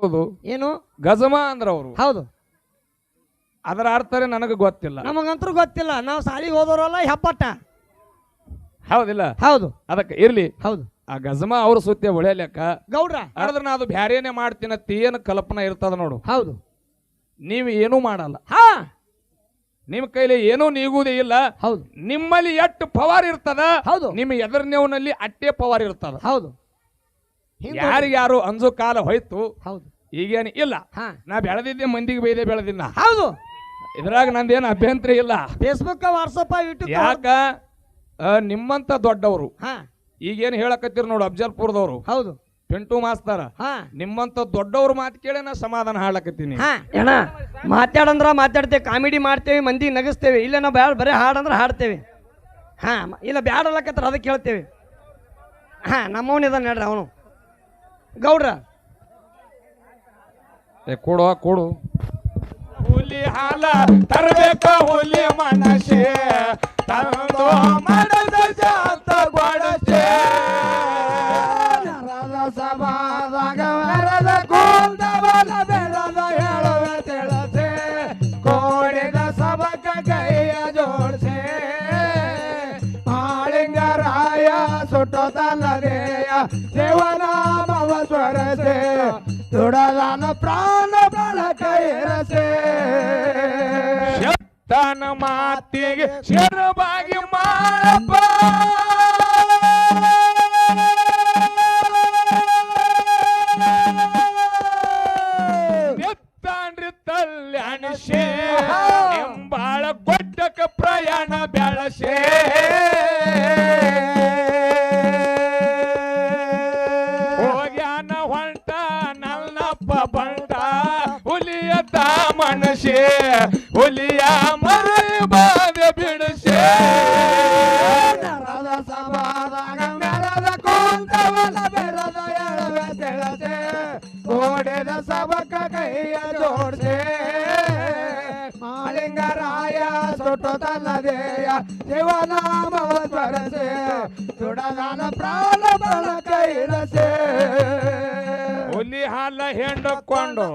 ಹೌದು. ಏನು? ಗಜಮ ಅಂದ್ರ ಅವರು. ಹೌದು. ಅದರ ಅರ್ಥನೇ ನನಗೆ ಗೊತ್ತಿಲ್ಲ. ನಮಗಂತೂ ಗೊತ್ತಿಲ್ಲ. ನಾವು ಸಾಲಿಗೆ ಹೋದವರಲ್ಲ ಹೆಪ್ಪಟ್ಟ. ಹೌದಿಲ್ಲ? ಹೌದು. ಅದಕ್ಕೆ ಇರ್ಲಿ. ಹೌದು. ಆ ಗಜಮ ಅವ್ರ ಸುತ್ತ ಹೊಳೆಯಲೆಕ್ಕ ಗೌಡ್ರ? ಆದ್ರೆ ನಾ ಅದು ಬ್ಯಾರೇನೆ ಮಾಡ್ತೀನ ಏನು ಕಲ್ಪನೆ ಇರ್ತದ ನೋಡು. ಹೌದು. ನೀವು ಏನೂ ಮಾಡಲ್ಲ. ಹಾ. ನಿಮ್ಮ ಕೈಲಿ ಏನೂ ನೀಗುವುದೇ ಇಲ್ಲ. ಹೌದು. ನಿಮ್ಮಲ್ಲಿ ಎಷ್ಟು ಪವರ್ ಇರ್ತದ ಹೌದು. ನಿಮ್ಮ ಎದರ್ನೇವ್ನಲ್ಲಿ ಅಟ್ಟೆ ಪವರ್ ಇರ್ತದ. ಹೌದು. ಹಿಂಗ್ ಯಾರು ಅಂಜು ಕಾಲ ಹೋಯ್ತು ಹೌದು. ಈಗೇನು ಇಲ್ಲ. ಹಾ. ನಾ ಬೆಳೆದಿದ್ದೆ ಮಂದಿಗೆ ಬೈದೆ ಬೆಳೆದಿಲ್ಲ ಹೌದು. ಇದ್ರಾಗ ನಂದೇನು ಅಭ್ಯಂತರ ಇಲ್ಲ. ಫೇಸ್ಬುಕ್ ವಾಟ್ಸಪ್ ಯೂಟ್ಯೂಬ್ ಯಾಕ? ಆ, ನಿಮ್ಮಂತ ದೊಡ್ಡವರು. ಹಾ. ಈಗೇನು ಹೇಳಕತ್ತೀರಿ ನೋಡು ಅಫ್ಜಲ್ಪುರದವರು ಹೌದು. ಪಿಂಟು ಮಾಸ್ತಾರ. ಹಾ. ನಿಮ್ಮಂತ ದೊಡ್ಡವ್ರ ಮಾತು ಕೇಳಿ ನಾ ಸಮಾಧಾನ ಹಾಳಕತ್ತೀನಿ ಹಾ. ಅಣ್ಣ ಮಾತಾಡಂದ್ರ ಮಾತಾಡ್ತೇವೆ ಕಾಮಿಡಿ ಮಾಡ್ತೇವೆ ಮಂದಿ ನಗಿಸ್ತೇವೆ. ಇಲ್ಲ ನಾವು ಬ್ಯಾಡ ಬರೀ ಹಾಡಂದ್ರೆ ಹಾಡ್ತೇವೆ. ಹಾ ಮ- ಇಲ್ಲ ಬ್ಯಾಡ ಅಲ್ಲಕತ್ರ ಅದಕ್ಕೆ ಹೇಳ್ತೇವೆ. ಹಾ ನಮ್ಮವನಿದ ನಡ್ರಿ ಅವನು. ಗೌಡ್ರ. ಏ ಕೊಡು ಕೊಡು. ಹುಲಿ ಹಾಲ ತರಬೇಕ ಹುಲಿ ಮನಸೆ ತಂದು ಮಾಡದ ಸುಟ್ಟು ತನ್ನದೇಯ ಶಿವನಾಮ ಸ್ವರಸೆ ಸುಡದಾನ ಪ್ರಾಣ ಬಳಕ ಕೈರಸೆ ಹುಲಿ ಹಾಲ ಹೆಂಡಕೊಂಡು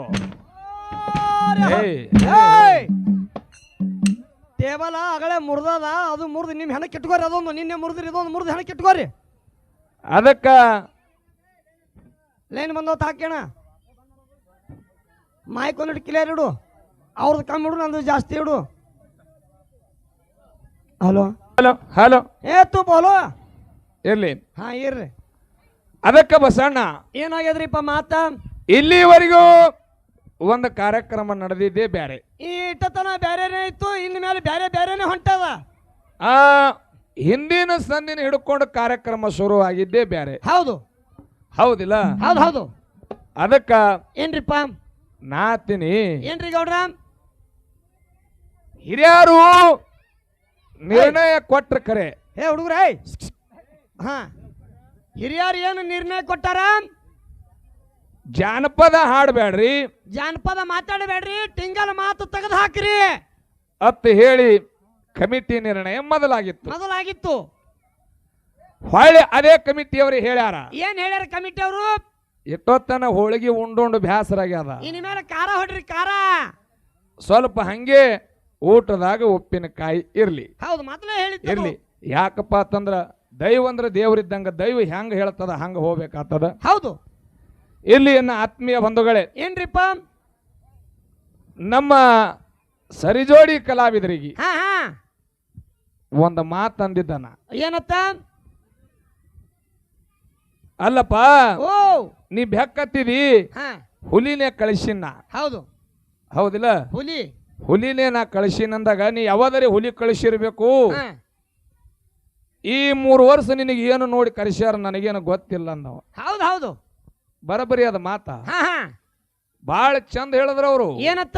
ಟೇಬಲ ಅಗಳೇ ಮುರ್ದದ ಅದು ಮುರ್ದು. ನಿಮ್ಮ ಹೆಣಕ್ಕೆ ಇಟ್ಕೋರಿ ಅದೊಂದು ನಿನ್ನೆ ಮುರಿದ್ರಿ ಇದೊಂದು ಮುರಿದು ಹೆಣಕ್ಕೆ ಇಟ್ಕೋರಿ ಅದಕ್ಕ ಲೈನ್ ಬಂದವತ್ತು ಹಾಕ್ಯಣ. ಮಾಯ್ಕೊಂದಿಟ್ಟು ಕ್ಲಿಯರ್ ಇಡು. ಅವ್ರದ್ದು ಕಮ್ಮಿ ಇಡು ನಂದು ಜಾಸ್ತಿ ಇಡು. ಹಲೋ. Hello hello. ಏ ತು ಬೋಲೋ. ಇರ್ಲಿ. ಹಾ ಇರ್ರಿ. ಅದಕ್ಕೆ ಬಸಣ್ಣ. ಏನಾಗ್ಯದ್ರಿಪ್ಪ ಮಾತ? ಇಲ್ಲಿವರೆಗೂ ಒಂದು ಕಾರ್ಯಕ್ರಮ ನಡೆದಿದ್ದೇ ಬ್ಯಾರೆ. ಈ ಇಟ್ಟತನ ಬೇರೆನೇ ಇತ್ತು ಇನ್ ಮೇಲೆ ಬೇರೆ ಬೇರೆನೇ ಹೊಂಟವ? ಆ ಹಿಂದಿನ ಸಂದಿನ ಹಿಡ್ಕೊಂಡು ಕಾರ್ಯಕ್ರಮ ಶುರು ಆಗಿದ್ದೇ ಬ್ಯಾರೆ. ಹೌದು. ಹೌದಿಲ್ಲ? ಹೌದು ಹೌದು. ಅದಕ್ಕ ಏನ್ರಿಪ್ಪ? ನಾತಿನಿ ಏನ್ರಿ ಗೌಡ್ರ? ಹಿರಿಯರು ನಿರ್ಣಯ ಕೊಟ್ರ ಕರೆ. ಏ ಹುಡುಗ್ರ ಹಾ. ಹಿರಿಯರು ಏನು ನಿರ್ಣಯ ಕೊಟ್ಟಾರ? ಜಾನಪದ ಹಾಡಬೇಡ್ರಿ. ಜಾನಪದ ಮಾತಾಡಬೇಡ್ರಿ ಟಿಂಗಲ್ ಮಾತು ತೆಗೆದು ಹಾಕ್ರಿ. ಅತ್ ಹೇಳಿ ಕಮಿಟಿ ನಿರ್ಣಯ ಮೊದಲಾಗಿತ್ತು. ಮೊದಲಾಗಿತ್ತು. ಹೊಳ್ಳಿ ಅದೇ ಕಮಿಟಿಯವರು ಹೇಳ್ಯಾರ. ಏನ್ ಹೇಳ್ಯಾರ ಕಮಿಟಿ ಅವರು ಎಷ್ಟೊತ್ತನ ಹೋಳಿಗೆ ಉಂಡು ಬ್ಯಾಸರಾಗ್ಯದ. ಇನ್ ಮೇಲೆ ಖಾರ ಹೊಡ್ರಿ ಖಾರ. ಸ್ವಲ್ಪ ಹಂಗೆ ಊಟದಾಗ ಉಪ್ಪಿನಕಾಯಿ ಇರಲಿ. ಹೌದು ಮೊದಲೇ ಹೇಳಿದ್ದು ಇರ್ಲಿ. ಯಾಕಪ್ಪ ಅಂತಂದ್ರ ದೈವ ಅಂದ್ರೆ ದೇವರಿದ್ದಂಗ ದೈವ ಹೆಂಗ ಹೇಳ್ತದ ಹಂಗ ಹೋಗ್ಬೇಕಾಗ್ತದ. ಹೌದು. ಇಲ್ಲಿ ಎನ್ನ ಆತ್ಮೀಯ ಬಂಧುಗಳೇ. ಏನ್ರಿಪ್ಪ? ನಮ್ಮ ಸರಿಜೋಡಿ ಕಲಾವಿದರಿಗೆ ಹಾ ಹಾ. ಒಂದು ಮಾತಂದಿದ್ದಾನ ಏನತ್ತ? ಅಲ್ಲಪ್ಪ ಓ. ನೀ ಬೆಕ್ಕತ್ತಿದಿ ಹಾ. ಹುಲಿನೇ ಕಳಿಸಿನ ಹೌದು. ಹೌದಿಲ್ಲ? ಹುಲಿ. ಹುಲಿನೇ ನಾ ಕಳಿಸಿನಂದಾಗ ನೀ ಯಾವಾದರೆ ಹುಲಿ ಕಳಿಸಿರ್ಬೇಕು. ಈ ಮೂರು ವರ್ಷ ನಿನಗೆ ಏನು ನೋಡಿ ಕರೆಸ್ಯಾರ ನನಗೇನು ಗೊತ್ತಿಲ್ಲ ಅಂದವ ಹೌದು. ಹೌದು ಬರಬರಿ ಅದ ಮಾತ ಬಹಳ ಚಂದ ಹೇಳಿದ್ರ ಅವರು. ಏನತ್ತ?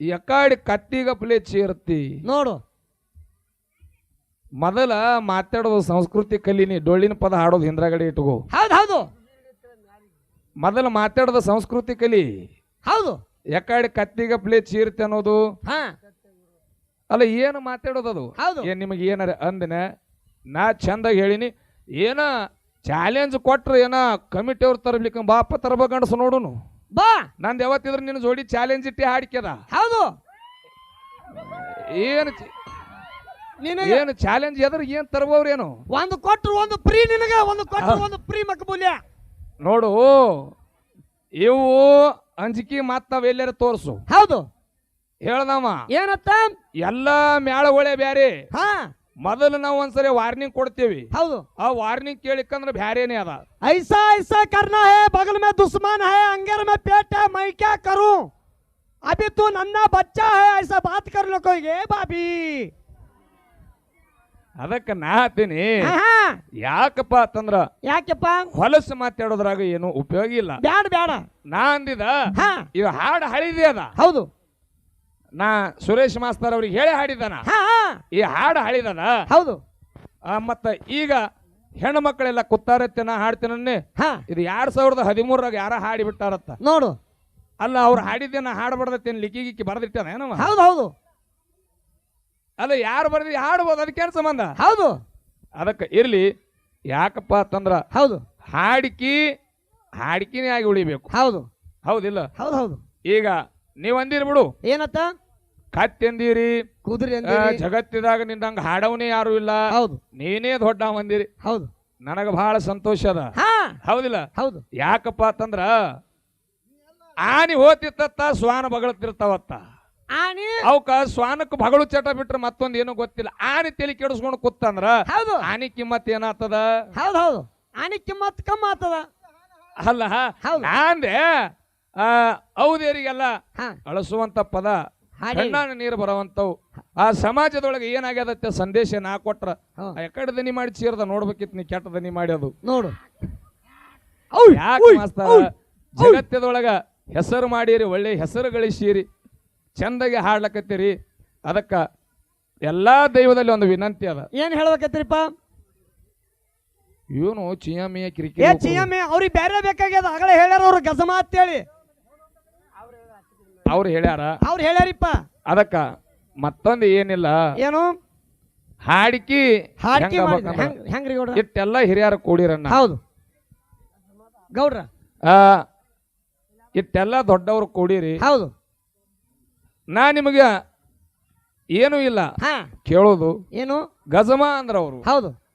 ಎಕಾಡಿ ಕತ್ತಿಗಪ್ಲೆ ಚೀರ್ತಿ. ನೋಡು. ಮೊದಲ ಮಾತಾಡೋದು ಸಂಸ್ಕೃತಿ ಕಲೀನಿ ಡೊಳ್ಳಿನ ಪದ ಹಾಡೋದು ಹಿಂದ್ರಗಡೆ ಇಟ್ಕೋ. ಹೌದು ಹೌದು. ಮೊದಲ ಮಾತಾಡೋದು ಸಂಸ್ಕೃತಿ ಕಲಿ. ಹೌದು. ಎಕಾಡಿ ಕತ್ತಿಗಪ್ಲೆ ಚೀರ್ತಿ ಅನ್ನೋದು? ಹಾ. ಅಲ್ಲ ಏನು ಮಾತಾಡೋದು ಅದು ಹೌದು. ಏನ್ ನಿಮಗೆ ಏನಾರ ಅಂದನೆ? ನಾ ಚಂದಾಗಿ ಹೇಳಿನಿ. ಏನ ಚಾಲೆಂಜ್ ಕೊಟ್ರೆ ಏನ ಕಮಿಟಿ ಅವ್ರು ತರ್ಲಿಕ್ಕೆ ಬಾಪ ತರಬೇಕಂಡ್ಸ ನೋಡುನು. ಬಾ. ನಂದು ಯಾವತ್ತಿದ್ರೆ ನಿನ್ನ ಜೋಡಿ ಚಾಲೆಂಜ್ ಇಟ್ಟಿ ಹಾಡಿಕ್ಯದ. ಹೌದು. ಏನು ಚ- ನಿನಗೆ ಏನು ಚಾಲೆಂಜ್ ಎದ್ರ ಏನ್ ತರ್ಬೋರೇನು ಒಂದು ಕೊಟ್ರು ಒಂದು ಫ್ರೀ ನಿನಗೆ ಒಂದು ಕೊಟ್ರು ಒಂದು ಫ್ರೀ ಮಕ್ಕಬೂಲ್ಯ ನೋಡು ಇವು ಅಂಜಿಕೆ ಮತ್ ನಾವ್ ಎಲ್ಲಾರ ತೋರ್ಸು. ಹೌದು. ಹೇಳ್ದವ. ಏನತ್ತ? ಎಲ್ಲಾ ಮ್ಯಾಳಗೊಳೆ ಬ್ಯಾರೆ. ಹಾ. ಮೊದಲು ನಾವು ಒಂದ್ಸರಿ ವಾರ್ನಿಂಗ್ ಕೊಡ್ತೀವಿ. ಹೌದು. ಆ ವಾರ್ನಿಂಗ್ ಕೇಳಿಕಂದ್ರೆ ಬ್ಯಾರೇನೇ ಅದ. ಐಸಾ ಐಸಾ ಕರ್ನಾ ಹೇ ಬಗಲ್ ಮೇ ದುಸ್ಮಾನ್ ಹೇ ಅಂಗೇರ್ ಮೇ ಪೇಟ ಮೈ ಕ್ಯಾ ಕರು? ಅಭಿ ತು ನನ್ನ ಬಚ್ಚಾ ಹೇ ಐಸಾ ಬಾತ್ ಕರ್ ಲೋಕೋಗೆ ಬಾಬಿ. ಅದಕ್ಕ ನಾ ಹತ್ತೀನಿ ಯಾಕಪ್ಪ ಅಂತಂದ್ರ ಯಾಕಪ್ಪ? ಹೊಲಸು ಮಾತಾಡೋದ್ರಾಗ ಏನು ಉಪಯೋಗ ಇಲ್ಲ. ಬ್ಯಾಡ ಬ್ಯಾಡ. ನಾ ಅಂದಿದ ಇವ ಹಾಡು ಹಳಿದೆ ಅದ. ಹೌದು. ನಾ ಸುರೇಶ್ ಮಾಸ್ತರ್ ಅವ್ರಿಗೆ ಹೇಳಿ ಹಾಡಿದಾನ ಈ ಹಾಡು ಹಳಿದದ? ಹೌದು. ಮತ್ತ ಈಗ ಹೆಣ್ಣು ಮಕ್ಕಳೆಲ್ಲ ಕುತ್ತಾರತ್ತೆ ನಾ ಹಾಡ್ತೀನನ್ನೇ ಹಾ. ಇದು ಎರಡ್ ಸಾವಿರದ ಹದಿಮೂರಾಗ ಯಾರ ಹಾಡಿ ಬಿಟ್ಟಾರತ್ತ? ನೋಡು. ಅಲ್ಲ ಅವ್ರು ಹಾಡಿದ್ದೆ ನಾ ಹಾಡು ಬಡ್ದತ್ತೇನು ಲಿಕ್ಕಿ ಗಿಕ್ಕಿ ಬರ್ದಿಟ್ಟಾನ ಏನವ? ಹೌದು ಹೌದು. ಅಲ್ಲ ಯಾರು ಬರ್ದಿ ಹಾಡ್ಬೋದು? ಅದಕ್ಕೇನು ಸಂಬಂಧ? ಹೌದು. ಅದಕ್ಕೆ ಇರ್ಲಿ ಯಾಕಪ್ಪ ಅಂತಂದ್ರ ಹೌದು. ಹಾಡಿಕಿ ಹಾಡಿಕಿನೇ ಆಗಿ ಉಳಿಬೇಕು. ಹೌದು. ಹೌದಿಲ್ಲ? ಹೌದು ಹೌದು. ಈಗ ನೀವು ಅಂದಿರಿ ಬಿಡು. ಏನತ್ತ? ಕತ್ತೆಂದಿರಿ ಕುದುರೆ ಜಗತ್ತಿದಾಗ ನಿನ್ನಂಗ ಹಾಡವನೇ ಯಾರು ಇಲ್ಲ. ಹೌದು. ನೀನೇ ದೊಡ್ಡ ಅಂದಿರಿ. ಹೌದು. ನನಗ ಬಹಳ ಸಂತೋಷ ಅದ. ಹಾ. ಹೌದಿಲ್ಲ? ಹೌದು. ಯಾಕಪ್ಪ ಅಂತಂದ್ರ ಆನಿ ಹೋತಿತ್ತ ಸ್ವಾನ ಬಗಳತಿರ್ತಾವತ್ತ. ಆನಿ ಅವಕ್ಕ ಸ್ವಾನಕ್ ಬಗಳು ಚಟ ಬಿಟ್ರೆ ಮತ್ತೊಂದ್ ಏನು ಗೊತ್ತಿಲ್ಲ. ಆನೆ ತಲೆ ಕೆಡಿಸ್ಕೊಂಡು ಕೂತಂದ್ರ ಹೌದು. ಆನೆ ಕಿಮ್ಮತ್ ಏನಾಗ್ತದ? ಹೌದು ಹೌದು. ಆನೆ ಕಿಮ್ಮತ್ ಕಮ್ಮ ಆತದ ಅಲ್ಲ ಆ ಔದೇರಿಗೆಲ್ಲ ಅಳಸುವಂತ ಪದ ಹಾಡಿ. ಕಣ್ಣಾನ ನೀರು ಬರುವಂತವು. ಆ ಸಮಾಜದೊಳಗೆ ಏನಾಗ್ಯದತ್ತೆ ಸಂದೇಶ ನಾ ಕೊಟ್ರ? ಎಕಡೆ ದನಿ ಮಾಡಿ ಚೀರ್ದ ನೋಡ್ಬೇಕಿತ್ತು ನೀ ಕೆಟ್ಟ ದನಿ ಮಾಡ್ಯದು. ನೋಡು. ಯಾಕೆ ಜಗತ್ತದೊಳಗ ಹೆಸರು ಮಾಡಿರಿ ಒಳ್ಳೆ ಹೆಸರು ಗಳಿಸಿರಿ ಚಂದಗೆ ಹಾಡ್ಲಕತ್ತೀರಿ. ಅದಕ್ಕ ಎಲ್ಲಾ ದೈವದಲ್ಲಿ ಒಂದು ವಿನಂತಿ ಅದ. ಏನ್ ಹೇಳ್ಬೇಕತ್ರಿಪ್ಪ? ಇವನು ಚಿಯಮಿಯ ಏ ಕಿರಿಕಿರಿ ಚಿಯಮ್ಮೆ ಅವ್ರಿಗೆ ಬೇರೆ ಬೇಕಾಗ್ಯದ. ಆಗಲೇ ಹೇಳ್ಯಾರ ಅವ್ರು ಗಜಮ ಅಂತೇಳಿ ಅವ್ರು ಹೇಳ್ಯಾರ. ಅವ್ರು ಹೇಳ್ಯಾರಿಪ್ಪ. ಅದಕ್ಕ ಮತ್ತೊಂದು ಏನಿಲ್ಲ. ಏನು? ಹಾಡಿಕಿ ಹಾಡಿಕಿ ಹೆಂಗ್ ಮಾಡಿದ್ರಿ ಆಗ್ಬೇಕಂದ್ರ ಹೆಂಗ್ ಹೆಂಗ್ರಿ ಗೌಡ್ರ? ಇಟ್ಟೆಲ್ಲ ಹಿರಿಯರ ಕೂಡಿರಣ್ಣ. ಹೌದು. ಗೌಡ್ರ? ಆ, ಇಟ್ಟೆಲ್ಲ ದೊಡ್ಡವರು ಕೂಡಿರಿ. ಹೌದು. ನಾ ನಿಮಗೆ ಏನೂ ಇಲ್ಲ. ಹಾ. ಕೇಳೋದು. ಏನು? ಗಜಮ ಅಂದ್ರ ಅವರು. ಹೌದು.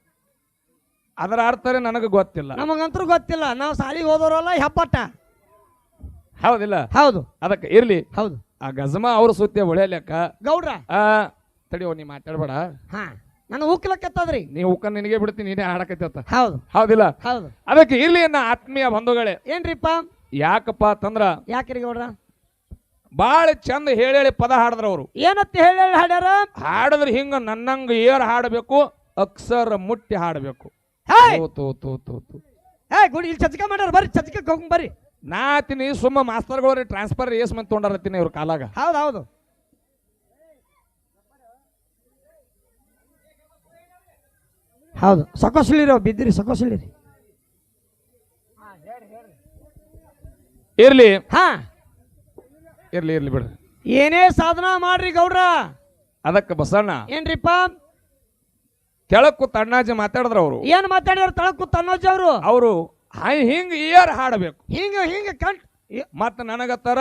ಅದರ ಅರ್ಥನೇ ನನಗೆ ಗೊತ್ತಿಲ್ಲ. ನಮಗಂತೂ ಗೊತ್ತಿಲ್ಲ. ನಾವು ಸಾಲಿಗೆ ಹೋದವರಲ್ಲ ಹೆಪ್ಪಟ್ಟ. ಹೌದಿಲ್ಲ? ಹೌದು. ಅದಕ್ಕೆ ಇರ್ಲಿ. ಹೌದು. ಆ ಗಜಮ ಅವ್ರ ಸುತ್ತೆ ಹೊಳೆಯಲೆಕ್ಕ ಗೌಡ್ರ. ಆ ತಡಿಯೋ ನೀ ಮಾತಾಡ್ಬೇಡ. ಹಾ. ನಾನು ಉಕ್ಲಕ್ಕತ್ತದ್ರಿ ನೀ ಉಕ್ಕ ನಿನಗೆ ಬಿಡ್ತೀನಿ ನೀನೇ ಹಾಡಕತ್ತ ಹೌದು. ಹೌದಿಲ್ಲ? ಹೌದು. ಅದಕ್ಕೆ ಇರ್ಲಿ ಅನ್ನ ಆತ್ಮೀಯ ಬಂಧುಗಳೇ. ಏನ್ರಿಪ್ಪ? ಯಾಕಪ್ಪ ತಂದ್ರ ಯಾಕ್ರಿ ಗೌಡ್ರ? ಬಾಳ ಚಂದ ಹೇಳಿ ಹೇಳಿ ಪದ ಹಾಡಿದ್ರ ಅವರು. ಏನತ್ತ ಹೇಳಿ ಹೇಳಿ ಹಾಡ್ಯಾರ? ಹಾಡಿದ್ರೆ ಹಿಂಗ ನನ್ನಂಗ ಏರ್ ಹಾಡಬೇಕು ಅಕ್ಷರ ಮುಟ್ಟಿ ಹಾಡಬೇಕು. ತೋ ತೋ ತೋ ತೋ ತೋ. ಹೇ ಗುಡಿ ಇಲ್ಲಿ ಚಚ್ಕ ಮಾಡ್ಯಾರ ಬರ್ರಿ ಚಚ್ಕ ಹೋಗ್ ಬರ್ರಿ. ನಾ ತಿನಿ ಸುಮ್ಮ ಮಾಸ್ತರ್ಗಳು ಟ್ರಾನ್ಸ್ಫರ್ ಏಸ್ ಮಂದಿ ತೊಗೊಂಡಾರತ್ತೀನಿ ಇವ್ರ ಕಾಲಾಗ. ಹೌದು ಹೌದು. ಹೌದು. ಸೊಕೊಸ್ಲಿರಿ ಬಿದ್ದಿರಿ ಸೊಕೊಸ್ಲಿರಿ ಇರ್ಲಿ. ಹಾ. ಇರ್ಲಿ ಇರ್ಲಿ ಬಿಡ್ರಿ ಏನೇ ಸಾಧನ ಮಾಡ್ರಿ ಗೌಡ್ರ. ಅದಕ್ಕೆ ಬಸಣ್ಣ ಏನ್ರಿಪ್ಪ? ಕೆಳಕ್ಕು ತಣ್ಣಾಜಿ ಮಾತಾಡಿದ್ರ ಅವರು. ಏನ್ ಮಾತಾಡಿದ್ರು ತಳಕು ತನ್ನೋಜ್ ಅವರು? ಅವರು ಹಿಂಗ ಇಯರ್ ಹಾಡಬೇಕು. ಹಿಂಗ ಹಿಂಗ ಕಂಟ್ ಮತ್ತ ನನಗತ್ತಾರ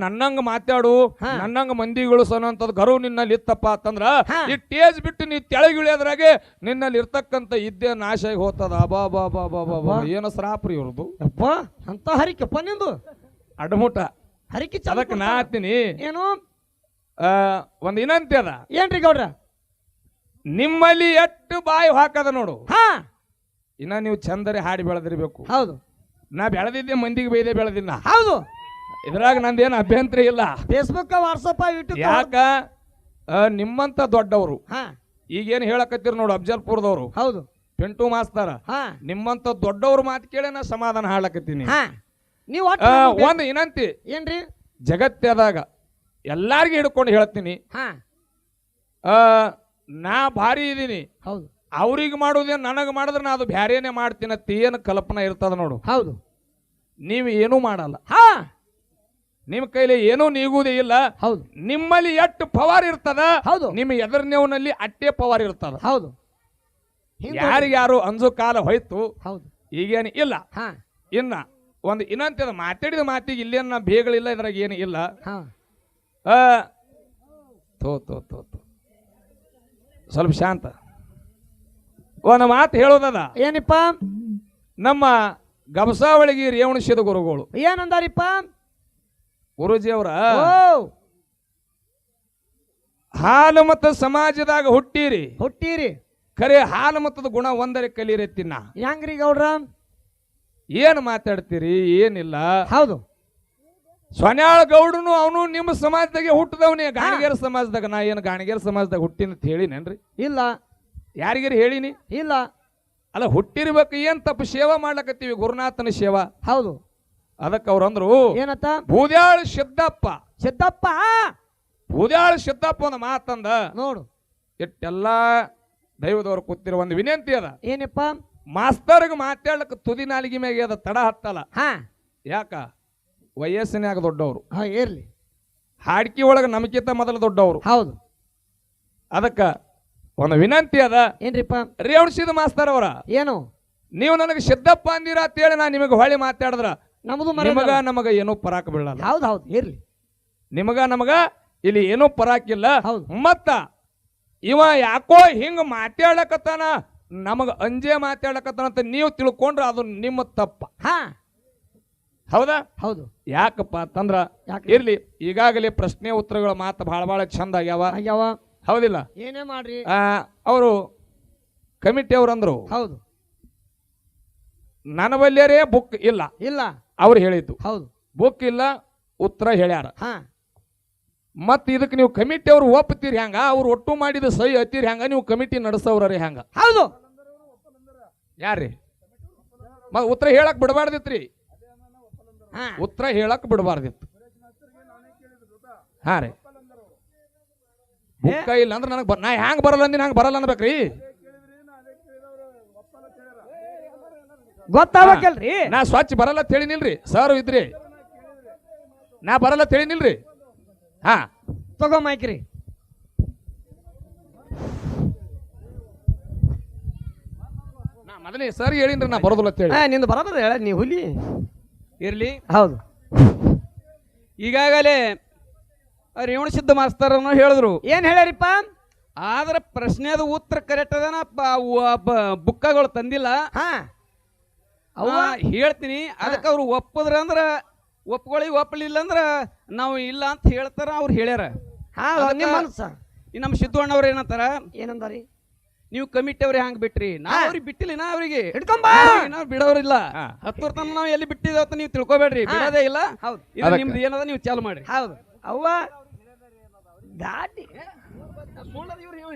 ನನ್ನಂಗ ಮಾತಾಡು. ನನ್ನಂಗ ಮಂದಿಗಳು ಸನ್ನಂತದ್ ಗರು ನಿನ್ನಲ್ಲಿ ಇತ್ತಪ್ಪ ಅಂತಂದ್ರ. ಈ ಟೇಜ್ ಬಿಟ್ಟು ನೀ ತೆಳಗಿಳಿಯೋದ್ರಾಗೆ ನಿನ್ನಲ್ಲಿ ಇರ್ತಕ್ಕಂತ ಇದ್ದೆ ನಾಶ ಆಗಿ ಹೋಗ್ತದ. ಬಾ ಬಾ ಬಾ ಬಾ ಬಾ ಏನು ಶ್ರಾಪ್ರಿ ಇವ್ರದು ಅಪ್ಪ ಅಂತ ಹರಿಕಪ್ಪ ನಿಂದು? ಅಡಮುಟ. ಹರಿಕೆ ಅದಕ್ಕೆ ನಾ ಹತ್ತೀನಿ ಏನು? ಒಂದು ಇನ್ನಂತೆ ಅದ. ಏನ್ರಿ ಗೌಡ್ರ? ನಿಮ್ಮಲ್ಲಿ ಎಷ್ಟು ಬಾಯಿ ಹಾಕದ ನೋಡು. ಹಾ. ಇನ್ನ ನೀವು ಚಂದರಿ ಹಾಡಿ ಬೆಳೆದಿರ್ಬೇಕು. ಹೌದು. ನಾ ಬೆಳೆದಿದ್ದೆ ಮಂದಿಗೆ ಬೈದೆ ಬೆಳೆದಿಲ್ಲ. ಹೌದು. ಇದ್ರಾಗ ನಂದೇನು ಅಭ್ಯಂತರ ಇಲ್ಲ. ಫೇಸ್ಬುಕ್ ವಾಟ್ಸಪ್ ಯೂಟ್ಯೂಬ್ ಯಾಕ? ನಿಮ್ಮಂತ ದೊಡ್ಡವರು. ಹಾ. ಈಗೇನು ಹೇಳಕತ್ತೀರಿ ನೋಡು ಅಫ್ಜಲ್ಪುರದವರು. ಹೌದು. ಪೆಂಟು ಮಾಸ್ತಾರ. ಹಾ. ನಿಮ್ಮಂತ ದೊಡ್ಡವ್ರ ಮಾತು ಕೇಳಿ ನಾ ಸಮಾಧಾನ ಹಾಡ್ಲಕತ್ತೀನಿ. ನೀವು ಒಂದು ಏನಂತಿ ಏನ್ರಿ? ಜಗತ್ತದಾಗ ಎಲ್ಲಾರ್ಗಿ ಹಿಡ್ಕೊಂಡು ಹೇಳ್ತೀನಿ. ಹಾ. ಆ, ನಾ ಭಾರಿ ಇದೀನಿ. ಹೌದು. ಅವ್ರಿಗೆ ಮಾಡೋದೇನು ನನಗೆ ಮಾಡಿದ್ರೆ ನಾ ಅದು ಬ್ಯಾರೇನೆ ಮಾಡ್ತೀನಿ ಏನು ಕಲ್ಪನೆ ಇರ್ತದ ನೋಡು. ಹೌದು. ನೀವು ಏನೂ ಮಾಡಲ್ಲ. ಹಾ. ನಿಮ್ಮ ಕೈಲಿ ಏನೂ ನೀಗುವುದೇ ಇಲ್ಲ. ಹೌದು. ನಿಮ್ಮಲ್ಲಿ ಎಷ್ಟು ಪವರ್ ಇರ್ತದ ಹೌದು. ನಿಮ್ಮ ಎದರ್ನೇವನಲ್ಲಿ ಅಟ್ಟೆ ಪವರ್ ಇರ್ತದ. ಹೌದು. ಹಿಂದ್ ಯಾರಿಗ್ಯಾರು ಅಂಜು ಕಾಲ ಹೋಯ್ತು ಹೌದು. ಈಗೇನು ಇಲ್ಲ. ಹಾ. ಇನ್ನ ಒಂದು ಇನ್ನಂತದ ಮಾತಾಡಿದ ಮಾತಿಗೆ ಇಲ್ಲೇನು ಬೇಗಳಿಲ್ಲ ಇದ್ರಾಗ ಏನು ಇಲ್ಲ. ಹಾ. ಆ, ತೋ ತೋ ತೋ ತೋ. ಸ್ವಲ್ಪ ಶಾಂತ. ಒಂದು ಮಾತು ಹೇಳೋದದ. ಏನಿಪ್ಪ? ನಮ್ಮ ಗಬಸಾವಳಿಗೆ ರೇವಣಿಸಿದ ಗುರುಗಳು. ಏನಂದಾರಿಪ್ಪ? ಗುರುಜಿ ಅವರ. ಹಾಲು ಮತ್ತು ಸಮಾಜದಾಗ ಹುಟ್ಟಿರಿ. ಹುಟ್ಟೀರಿ. ಖರೆ ಹಾಲು ಮತ್ತದ ಗುಣ ಒಂದರೆ ಕಲೀರಿ ತಿನ್ನ. ಹೆಂಗ್ರಿ ಗೌಡ್ರ? ಏನು ಮಾತಾಡ್ತೀರಿ? ಏನಿಲ್ಲ. ಹೌದು. ಸೊನ್ಯಾಳ ಗೌಡನು ಅವನು ನಿಮ್ಮ ಸಮಾಜದಾಗೆ ಹುಟ್ಟದವನೇ. ಗಾಣಿಗೇರ ಸಮಾಜದಾಗ ನಾ ಏನು ಗಾಣಿಗೇರ ಸಮಾಜದಾಗ ಹುಟ್ಟಿನ ಅಂತ ಹೇಳಿನೇನ್ರಿ ಇಲ್ಲ. ಯಾರಿಗಾರಿ ಹೇಳಿನಿ? ಇಲ್ಲ. ಅಲ್ಲ ಹುಟ್ಟಿರ್ಬೇಕು ಏನ್ ತಪ್ಪು? ಸೇವಾ ಮಾಡ್ಲಕತ್ತೀವಿ ಗುರುನಾಥನ ಸೇವಾ. ಹೌದು. ಅದಕ್ಕೆ ಅವ್ರು ಅಂದ್ರು ಏನತ್ತ? ಬೂದ್ಯಾಳ ಸಿದ್ದಪ್ಪ. ಸಿದ್ದಪ್ಪ? ಬೂದ್ಯಾಳ ಸಿದ್ದಪ್ಪ ಒಂದು ಮಾತಂದ. ನೋಡು. ಎಟ್ಟೆಲ್ಲ ದೈವದವ್ರು ಕೂತಿರೋ ಒಂದು ವಿನಂತಿ ಅದ. ಏನಪ್ಪ? ಮಾಸ್ತರ್ಗೆ ಮಾತಾಡ್ಲಿಕ್ಕೆ ತುದಿ ನಾಲಿಗೆ ಮ್ಯಾಗೆ ಅದ ತಡ ಹತ್ತಲ್ಲ. ಹಾ. ಯಾಕ? ವಯಸ್ಸಿನಾಗ ದೊಡ್ಡವರು. ಹಾ ಇರ್ಲಿ. ಹಾಡ್ಕಿ ಒಳಗೆ ನಮಗಿಂತ ಮೊದಲು ದೊಡ್ಡವರು. ಹೌದು. ಅದಕ್ಕ ಒಂದು ವಿನಂತಿ ಅದ. ಏನ್ರಿಪ್ಪ? ರೇವಣಿಸಿದ ಮಾಸ್ತರ್ ಅವರ. ಏನು? ನೀವು ನನಗೆ ಸಿದ್ದಪ್ಪ ಅಂದಿರ ಅಂತೇಳಿ ನಾ ನಿಮಗೆ ಹೊಳ್ಳಿ ಮಾತಾಡಿದ್ರ. ನಮ್ದು ನಿಮಗ ನಮಗ ಏನೂ ಪರಾಕ್ ಬೀಳಲ್ಲ. ಹೌದು ಹೌದು ಇರ್ಲಿ. ನಿಮಗ ನಮಗ ಇಲ್ಲಿ ಏನೂ ಪರಾಕಿಲ್ಲ. ಹೌದು. ಮತ್ತ ಇವ ಯಾಕೋ ಹಿಂಗ ಮಾತಾಡಕತ್ತಾನ ನಮಗ ಅಂಜೆ ಮಾತಾಡಕತ್ತಾನ ಅಂತ ನೀವು ತಿಳ್ಕೊಂಡ್ರೆ ಅದು ನಿಮ್ಮ ತಪ್ಪ. ಹಾ. ಹೌದಾ? ಹೌದು. ಯಾಕಪ್ಪ ಅಂತಂದ್ರ ಇರ್ಲಿ ಈಗಾಗಲೇ ಪ್ರಶ್ನೆ ಉತ್ತರಗಳ ಮಾತು ಬಹಳ ಬಹಳ ಚಂದ ಆಗ್ಯಾವ. ಆಗ್ಯಾವ. ಹೌದಿಲ್ಲ? ಏನೇ ಮಾಡ್ರಿ? ಅವರು ಕಮಿಟಿ ಅವ್ರು ಅಂದ್ರು. ಹೌದು. ನನ್ನ ಬಲ್ಯರೇ ಬುಕ್ ಇಲ್ಲ. ಇಲ್ಲ. ಅವ್ರು ಹೇಳಿದ್ದು. ಹೌದು. ಬುಕ್ ಇಲ್ಲ ಉತ್ತರ ಹೇಳ್ಯಾರ. ಹಾ. ಮತ್ ಇದಕ್ಕೆ ನೀವು ಕಮಿಟಿ ಅವ್ರು ಒಪ್ಪತ್ತೀರಿ ಹ್ಯಾಂಗ ಅವ್ರು ಒಟ್ಟು ಮಾಡಿದ ಸಹಿ ಹತ್ತೀರಿ ಹ್ಯಾಂಗ ನೀವು ಕಮಿಟಿ ನಡೆಸೋರ ಹ್ಯಾಂಗ ಹೌದು. ಯಾರ್ರಿ? ಮ ಉತ್ತರ ಹೇಳಕ್ ಬಿಡಬಾರ್ದಿತ್ರಿ. ಉತ್ತರ ಹೇಳಕ್ ಬಿಡಬಾರ್ದಿತ್ತು. ಹಾ ರೀ. ಬುಕ್ಕ ಇಲ್ಲ ಅಂದ್ರೆ ನನಗೆ ನಾ ಹ್ಯಾಂಗ ಬರಲ್ಲ ಅಂದಿನ ಹಂಗೆ ಬರಲ್ಲ ಅನ್ಬೇಕ್ರಿ? ಗೊತ್ತಾಗಬೇಕಲ್ರಿ. ನಾ ಸ್ವಚ್ಛ ಬರಲ್ಲ ಅಂತ ಹೇಳಿನಿಲ್ರಿ. ಸರ್ ಇದ್ರಿ. ನಾ ಬರಲ್ಲ ತಿಳಿನಿಲ್ರಿ ಹಾ. ತಗೋ ಮೈಕ್ರಿ. ನಾ ಸರಿ ಹೇಳಿನ್ರಿ ನಾ ಬರೋದಿಲ್ಲ ಅಂತ ಹೇಳಿ. ಹಾ ನಿಂದು ಬರೋದ್ರ ಹೇಳ ನೀ ಹುಲಿ. ಇರ್ಲಿ. ಹೌದು. ಈಗಾಗಲೇ ರೇವಣಸಿದ್ಧ ಮಾಸ್ತರನ್ನು ಹೇಳಿದ್ರು. ಏನ್ ಹೇಳ್ಯಾರಿಪ್ಪ? ಆದ್ರೆ ಪ್ರಶ್ನೆದ ಉತ್ತರ ಕರೆಕ್ಟ್ ಅದನ ಬುಕ್ಕಗಳು ತಂದಿಲ್ಲ. ಹಾ. ಅವ ಹೇಳ್ತೀನಿ. ಅದಕ್ಕೆ ಅವ್ರು ಒಪ್ಪದ್ರ ಅಂದ್ರ ಒಪ್ಕೊಳ್ಳಿ ಒಪ್ಪಲಿಲ್ಲ ಅಂದ್ರ ನಾವು ಇಲ್ಲ ಅಂತ ಹೇಳ್ತಾರ ಅವ್ರು ಹೇಳ್ಯಾರ. ಹಾ ನಿಮ್ಮ ಮನಸ್ಸ ಈ ನಮ್ಮ ಸಿದ್ದಣ್ಣವ್ರು ಏನಂತಾರ? ಏನಂದಾರಿ? ನೀವು ಕಮಿಟಿ ಅವ್ರಿಗೆ ಹಂಗ್ ಬಿಟ್ರಿ ನಾ ಅವ್ರಿಗೆ ಬಿಟ್ಟಿಲ್ಲ ನಾ ಅವ್ರಿಗೆ. ಹಿಡ್ಕೊಂಬಾ. ನಾವು ಬಿಡೋರಿಲ್ಲ. ಹತ್ತು ವರ್ಷ ನಾವು ಎಲ್ಲಿ ಬಿಟ್ಟಿದ್ದೇವೆ ಅಂತ ನೀವು ತಿಳ್ಕೊಬೇಡ್ರಿ. ಬಿಡೋದೇ ಇಲ್ಲ. ಹೌದು. ಇದು. ನಿಮ್ದು ಏನದ ನೀವು ಚಾಲು ಮಾಡಿ. ಹೌದು. ಅವ್ವ ದಾಟಿ.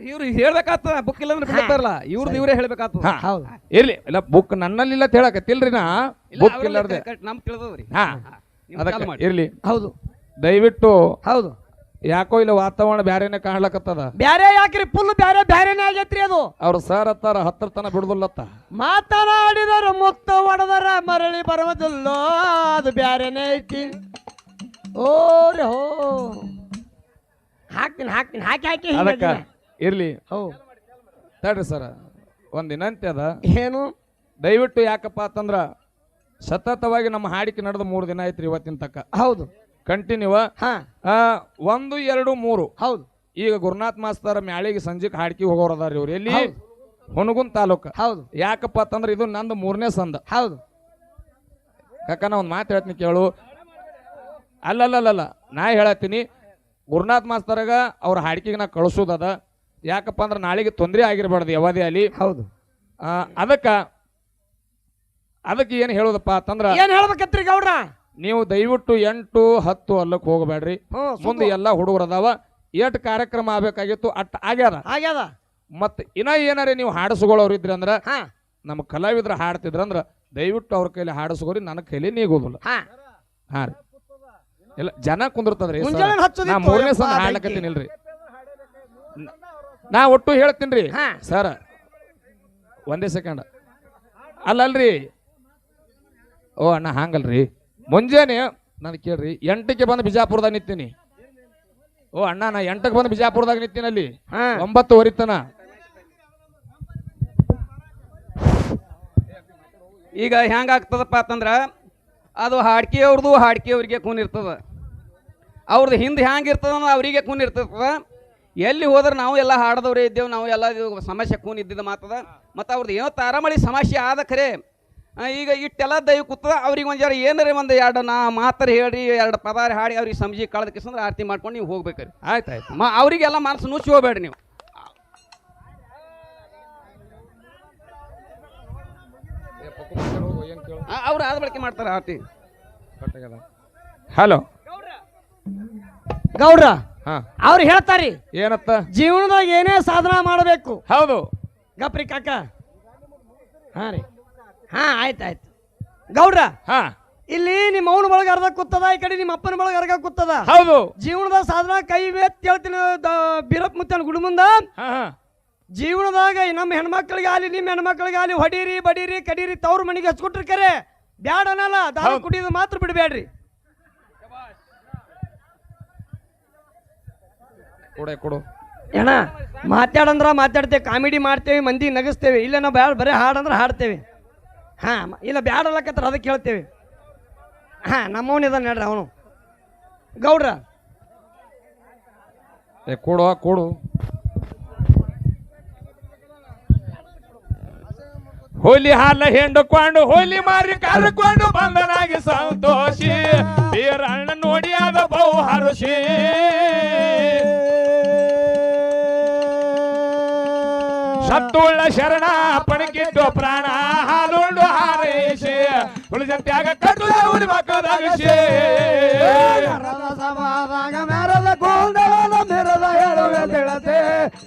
ಇವ್ರು ಹೇಳ್ಬೇಕಾಗ್ತದ ಬುಕ್ ಇಲ್ಲ ಅಂದ್ರೆ ಬಿಡ್ತಾರಲ್ಲ ಇವ್ರದ್ದು ಇವರೇ ಹೇಳ್ಬೇಕಾಗ್ತದ. ಹೌದು. ಇರ್ಲಿ. ಇಲ್ಲ ಬುಕ್ ನನ್ನಲ್ಲಿಲ್ಲ ಅಂತ ಹೇಳಕತ್ತಿಲ್ರಿ ನಾ ಬುಕ್ ಇಲ್ಲಾರ್ದೆ. ನಮ್ ತಿಳಿದವ್ರಿ. ಹಾ. ನೀವು ಅದಕ್ಕೆ ಮಾಡಿ. ಇರ್ಲಿ. ಹೌದು. ದಯವಿಟ್ಟು ಹೌದು. ಯಾಕೋ ಇಲ್ಲ ವಾತಾವರಣ ಬ್ಯಾರೇನೆ ಕಾಣ್ಲಕತ್ತದ? ಬ್ಯಾರೆ ಯಾಕ್ರಿ? ಫುಲ್ ಬ್ಯಾರೆ ಬ್ಯಾರೆನೇ ಆಗೈತ್ರಿ ಅದು. ಅವ್ರ ಸರ್ ಹತ್ತಾರ ಹತ್ತರ ತನ ಬಿಡುದಿಲ್ಲತ್ತ. ಮಾತನಾಡಿದರು ಮುಕ್ತ ಒಡದರ ಮರಳಿ ಬರುವುದಿಲ್ಲೋ ಅದು ಬ್ಯಾರೆನೇ ಐತಿ. ಓ ರೀ ಹೋ. ಹಾಕ್ತೀನಿ ಹಾಕ್ತೀನಿ ಹಾಕಿ ಹಾಕಿ ಅದಕ್ಕ. ಇರ್ಲಿ. ಹೋ. ತಡ್ರಿ ಸರ ಒಂದ್ ವಿನಂತಿ ಅದ. ಏನು? ದಯವಿಟ್ಟು ಯಾಕಪ್ಪ ಅಂತಂದ್ರ ಸತತವಾಗಿ ನಮ್ಮ ಹಾಡಿಕೆ ನಡೆದು ಮೂರು ದಿನ ಐತ್ರಿ ಇವತ್ತಿನ ತಕ್ಕ ಹೌದು. ಕಂಟಿನ್ಯೂ ಹಾ. ಒಂದು ಎರಡು ಮೂರು. ಹೌದು. ಈಗ ಗುರುನಾಥ್ ಮಾಸ್ತರ್ ಮ್ಯಾಳಿಗೆ ಸಂಜೆಕ್ ಹಾಡ್ಕಿ ಹೋಗೋರು ಅದಾರ ಇವ್ರು. ಎಲ್ಲಿ? ಹೌದು. ಹುನಗುನ್ ತಾಲೂಕ. ಹೌದು. ಯಾಕಪ್ಪ ಅಂತಂದ್ರೆ ಇದು ನಂದು ಮೂರನೇ ಸಂದ. ಹೌದು. ಕಕ್ಕ ನಾ ಒಂದು ಮಾತು ಹೇಳ್ತೀನಿ ಕೇಳು. ಅಲ್ಲಲ್ಲಲ್ಲ ನಾ ಹೇಳತ್ತೀನಿ. ಗುರುನಾಥ್ ಮಾಸ್ತರಾಗ ಅವ್ರ ಹಾಡ್ಕಿಗೆ ನಾ ಕಳಿಸೋದದ ಯಾಕಪ್ಪ ಅಂದ್ರೆ ನಾಳೆಗೆ ತೊಂದರೆ ಆಗಿರ್ಬಾರ್ದು ಯಾವದೇ ಅಲ್ಲಿ. ಹೌದು. ಅದಕ್ಕ ಅದಕ್ಕೆ ಏನು ಹೇಳೋದಪ್ಪ ಅಂತಂದ್ರೆ ಏನ್ ಹೇಳ್ಬೇಕತ್ರಿ ಗೌಡ್ರ? ನೀವು ದಯವಿಟ್ಟು ಎಂಟು ಹತ್ತು ಅಲ್ಲಕ್ಕೆ ಹೋಗಬೇಡ್ರಿ. ಹ್ಞೂ ಮುಂದೆ ಎಲ್ಲ ಹುಡುಗರು ಅದಾವ. ಎಷ್ಟು ಕಾರ್ಯಕ್ರಮ ಆಗ್ಬೇಕಾಗಿತ್ತು ಅಟ್ ಆಗ್ಯಾದ. ಆಗ್ಯದ. ಮತ್ತೆ ಇನ್ನ ಏನಾರೇ ನೀವು ಹಾಡಿಸ್ಕೊಳ್ಳೋರು ಇದ್ರಿ ಅಂದ್ರ ಹಾ. ನಮ್ಮ ಕಲಾವಿದ್ರ ಹಾಡ್ತಿದ್ರ ಅಂದ್ರ ದಯವಿಟ್ಟು ಅವ್ರ ಕೈಲಿ ಹಾಡಿಸ್ಕೋರಿ ನನ್ನ ಕೈಲಿ ನೀಗೋದಿಲ್ಲ. ಹಾ. ಹಾ ರೀ. ಇಲ್ಲ ಜನ ಕುಂದಿರ್ತದ್ರಿ ಸರ್. ಮುಂಜಾನೆ ಹಚ್ಚೋದಿತ್ತು ನಾ ಮೂರನೇ ಸಲ ಯಪ್ಪಾ, ಹಾಡ್ಲಕತ್ತೀನಿ ಇಲ್ರಿ ನಾ ಒಟ್ಟು ಹೇಳ್ತೀನಿ ಹಾ. ಸರ್ ಒಂದೇ ಸೆಕೆಂಡ್. ಅಲ್ಲಲ್ರಿ. ಓ ಅಣ್ಣ ಹಂಗಲ್ರಿ. ಮುಂಜಾನೆ ನಾನು ಕೇಳ್ರಿ ಎಂಟಕ್ಕೆ ಬಂದು ಬಿಜಾಪುರದಾಗ ನಿಂತೀನಿ. ಓ ಅಣ್ಣ ನಾ ಎಂಟಕ್ಕೆ ಬಂದು ಬಿಜಾಪುರದಾಗ ನಿಂತೀನಿ ಅಲ್ಲಿ. ಒಂಬತ್ತು ಹೊರಿತನ ತನ. ಈಗ ಹೆಂಗಾಗ್ತದಪ್ಪ ಅಂತಂದ್ರೆ ಅದು ಹಾಡ್ಕಿ ಅವ್ರದ್ದು ಹಾಡ್ಕಿ ಅವ್ರಿಗೆ ಕೂನ್ ಇರ್ತದ. ಅವ್ರದ್ದು ಹಿಂದೆ ಹ್ಯಾಂಗೆ ಇರ್ತದ ಅವರಿಗೆ ಕೂನ್ ಇರ್ತದ. ಎಲ್ಲಿ ಹೋದ್ರೆ ನಾವು ಎಲ್ಲ ಹಾಡದವ್ರೇ ಇದ್ದೇವೆ ನಾವು ಎಲ್ಲ ಇದು ಸಮಸ್ಯೆ ಕೂನ್ ಇದ್ದಿದ್ದು ಮಾತದ. ಮತ್ತು ಅವ್ರದ್ದು ಏನೋ ತಾರಮಳಿ ಸಮಸ್ಯೆ ಆದ ಖರೆ. ಈಗ ಇಟ್ಟೆಲ್ಲ ದೈವ ಕೂತದ ಅವ್ರಿಗೆ ಒಂದು ಜರ ಏನಾರ ಒಂದು ಎರಡು ನಾ ಮಾತ್ರ ಹೇಳಿ ಎರಡು ಪದಾರ ಹಾಡಿ ಅವ್ರಿಗೆ ಸಂಜಿ ಕಳದಕ್ಕೆ ಕಿಸಂದ್ರೆ ಆರತಿ ಮಾಡ್ಕೊಂಡು ನೀವು ಹೋಗ್ಬೇಕ್ರಿ. ಆಯ್ತು ಆಯ್ತು ಮ ಅವರಿಗೆಲ್ಲ ಮನಸ್ಸು ನುಚ್ಚಿ ಹೋಗ್ಬೇಡ್ರಿ ನೀವು. ಅವ್ರು ಆದ ಬಳಕೆ ಮಾಡ್ತಾರೆ ಆರತಿ. ಹಲೋ. ಗೌಡ್ರ ಹಾ. ಅವ್ರು ಹೇಳ್ತಾರಿ ಏನತ್ತ? ಜೀವನದಾಗ ಏನೇ ಸಾಧನ ಮಾಡಬೇಕು. ಹೌದು. ಗಪ್ರಿ ಕಾಕ. ಹಾ ರೀ. ಹಾ ಆಯ್ತಾಯ್ತು ಆಯ್ತು. ಗೌಡ್ರ ಹಾ. ಇಲ್ಲಿ ನಿಮ್ಮ ಅವನ ಬಳಗ ಅರ್ಧ ಕೂತದ ಈ ಕಡೆ ನಿಮ್ಮ ಅಪ್ಪನ ಬಳಗ ಅರ್ಧ ಕೂತದ. ಹೌದು. ಜೀವನದ ಸಾಧನ ಕೈ ಎತ್ತಿ ಹೇಳ್ತೀನಿ ಬೀರಪ್ಪ ಮುತ್ತನ ಗುಡಿ ಮುಂದ. ಹಾ ಹಾ. ಜೀವನದಾಗ ನಮ್ಮ ಹೆಣ್ಮಕ್ಳಿಗೆ ಆಗಲಿ ನಿಮ್ಮ ಹೆಣ್ಮಕ್ಳಿಗೆ ಆಗಲಿ ಹೊಡೀರಿ ಬಡೀರಿ ಕಡೀರಿ ತವ್ರ ಮನೆಗೆ ಹಚ್ಕೊಟ್ರಿ ಕರೆ. ಬ್ಯಾಡ ಅನ್ನಲ್ಲ ದಾರು ಹೌದ್. ಕುಡಿಯೋದು ಮಾತ್ರ ಬಿಡಬೇಡ್ರಿ. ಕೊಡೆ ಕೊಡು. ಏನ ಮಾತಾಡಂದ್ರ ಮಾತಾಡ್ತೇವೆ ಕಾಮಿಡಿ ಮಾಡ್ತೇವೆ ಮಂದಿ ನಗಿಸ್ತೇವೆ ಇಲ್ಲ ನಾವು ಬ್ಯಾಡ ಬರೀ ಹಾಡಂದ್ರೆ ಹಾಡ್ತೇವೆ. ಹಾ ಇಲ್ಲ ಬ್ಯಾಡ ಅಲ್ಲಕತ್ರ ಅದಕ್ಕೆ ಹೇಳ್ತೇವೆ. ಹಾ ನಮ್ಮವನಿದ ನಡ್ರಿ ಅವನು. ಗೌಡ್ರ. ಏ, ಕೊಡು ಕೊಡು. ಹೋಲಿ ಹಾಲ ಹೆಂಡುಕೊಂಡು ಹೋಲಿ ಮಾರಿ ಕರ್ಕೊಂಡು ಬಂದನಾಗಿ ಸಂತೋಷಿ. ಬೀರಣ್ಣ ನೋಡಿ ಆದ ಬಹು ಹರುಷಿ. ಸತ್ತುಳ್ಳ ಶರಣ ಪಣಕಿಟ್ಟು ಪ್ರಾಣ. ಮಕ್ಕದಾಗಿಸಿ ಸಮಾದಾಗ ಮೆರದ ಕೂದಲ ಮೆರದ ಹೇಳುವೆ ತಿಳತೆ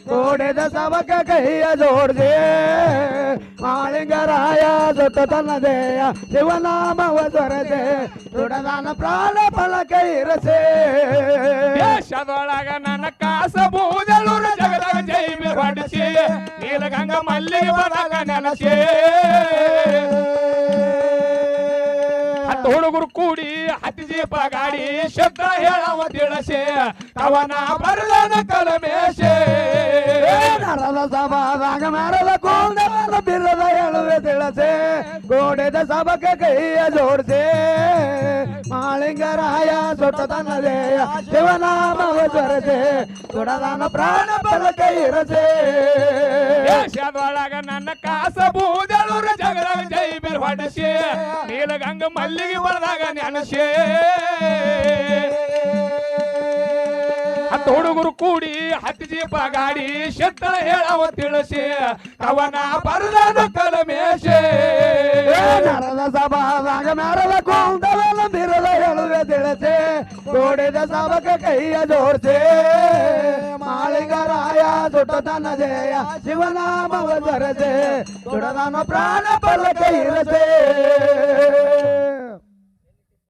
ಕೂಡಿದ ಸಬಕ ಕೈಯ ಜೋಡ್ದೆ ಮಾಳಿಂಗರಾಯ ಸುತ್ತ ತನ್ನದೇಯ ಶಿವನಾಮವ ದೊರೆತೆ ದೊಡದಾನ ಪ್ರಾಣ ಫಲಕ ಇರಸೆ. ದೇಶದೊಳಗ ನನ್ನ ಕಾಸ ಬೂದಳೂರ ಜಗದಾಗ ಜೈಮಿ ಹೊಡಿಸಿ ನೀಲಗಂಗ ಮಲ್ಲಿಗೆ ಬರಗ ನೆನಸಿ. ಹುಡುಗರು ಕೂಡಿ ಹತ್ತಿ ಜೀಪ ಗಾಡಿ ಶಬ್ದ ಹೇಳವ ತಿಳಸೆ ಕವನ ಬರಲನ ಕಲಮೇಶೆ. ನರದ ಸಭಾದಾಗ ಮೆರದ ಕೂದಲ ಬಿರದ ಹೇಳುವೆ ತಿಳಸೆ ಗೋಡೆದ ಸಬಕ ಕೈಯ ಜೋಡಿಸೆ. ಮಾಳಿಂಗರಾಯ ಸೊಟ್ಟ ತನ್ನದೇಯ ಶಿವನಾಮವ ದೊರೆತೆ ದುಡದಾನ ಪ್ರಾಣ ಫಲಕ ಇರಸೆ. ನನ್ನ ಕಾಸ ಬೂದಳೂರ ಜಗಳ ಜೈಮಿ ಹೊಡಿಸಿ ನೀಲಗಂಗ ಮಲ್ಲಿಗೆ ಬರದಾಗ ನೆನಸಿ ಹುಡುಗರು ಕೂಡಿ ಹತ್ತಿ ಜೀಪ ಗಾಡಿ ಶೆತ್ತಳ ಹೇಳವ ತಿಳಿಸಿ ಕವನ ಬರದಾನ ಕಲಮೇಶೆ. ನರದ ಸಭಾದಾಗ ನರದ ಕೂದಲ ಬಿರದ ಹೇಳುವೆ ತಿಳಸೆ ಕೂಡಿದ ಸಭಕ ಕೈಯ ಜೋಡ್ಸೆ. ಮಾಳಿಗರಾಯ ದೊಡ್ಡತನ ಜಯ ಶಿವನಾಮವ ಬರದೆ ಸುಡದಾನ ಪ್ರಾಣ ಫಲಕ ಇರಸೆ.